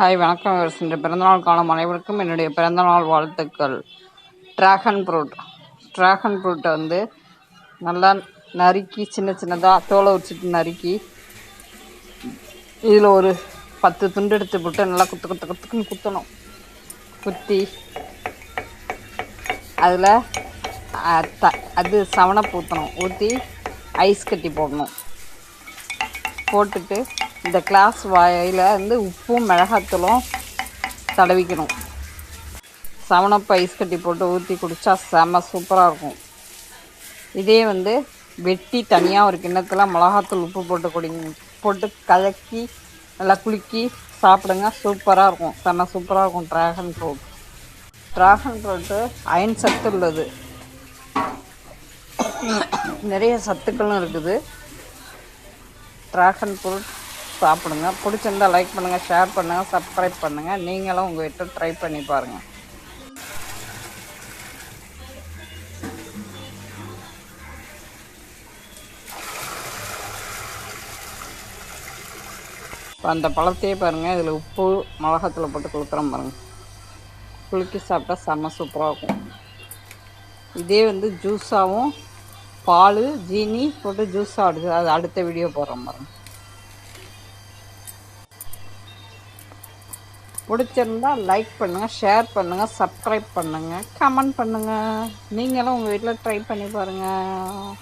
Hi வணக்கம். இன்று பிறந்தநாள் காலம் அனைவருக்கும் என்னுடைய பிறந்தநாள் வாழ்த்துக்கள். ட்ராகன் ஃப்ரூட் ட்ராகன் ஃப்ரூட்டை வந்து நல்லா நறுக்கி சின்ன சின்னதாக தோலை உரிச்சிட்டு நறுக்கி இதில் ஒரு பத்து துண்டு எடுத்து போட்டு நல்லா குத்து குத்து குத்துக்குன்னு குத்தணும். குத்தி அதில் த அது சவனப்பு ஊற்றணும் ஊற்றி ஐஸ் கட்டி போடணும். போட்டுட்டு இந்த கிளாஸ் வாயில் வந்து உப்பும் மிளகாத்தூளும் தடவிக்கணும். செவனப் ஐஸ் கட்டி போட்டு ஊற்றி குடித்தா செம்ம சூப்பராக இருக்கும். இதே வந்து வெட்டி தனியாக ஒரு கிண்ணத்தில் மிளகாத்தூள் உப்பு போட்டு குடிங்க போட்டு கலக்கி நல்லா குலுக்கி சாப்பிடுங்க. சூப்பராக இருக்கும். செம்ம சூப்பராக இருக்கும். Dragon fruit dragon fruit iron சத்து உள்ளது. நிறைய சத்துக்களும் இருக்குது. ட்ராகன் ஃப்ரூட் சாப்பிடுங்க. பிடிச்சிருந்தா லைக் பண்ணுங்கள் ஷேர் பண்ணுங்கள் சப்ஸ்கிரைப் பண்ணுங்கள் நீங்களும் உங்கள் வீட்டில் ட்ரை பண்ணி பாருங்கள் இப்போ அந்த பழத்தையே பாருங்கள் இதில் உப்பு மிளகாத்தூள் போட்டு குளுக்குறோம் பாருங்கள் குலுக்கி சாப்பிட்டா செம்ம சூப்பராக இருக்கும். இதே வந்து ஜூஸாகவும் பால் ஜீனி போட்டு ஜூஸாக அடுத்து அது அடுத்த வீடியோ போடுறோம் பாருங்கள் பிடிச்சிருந்தா லைக் பண்ணுங்கள் ஷேர் பண்ணுங்கள் சப்ஸ்கிரைப் பண்ணுங்கள் கமெண்ட் பண்ணுங்கள் நீங்களும் உங்கள் வீட்டில் ட்ரை பண்ணி பாருங்கள்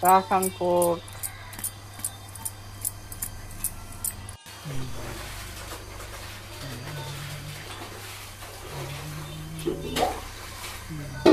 ட்ராகன் ஃப்ரூட் Thank.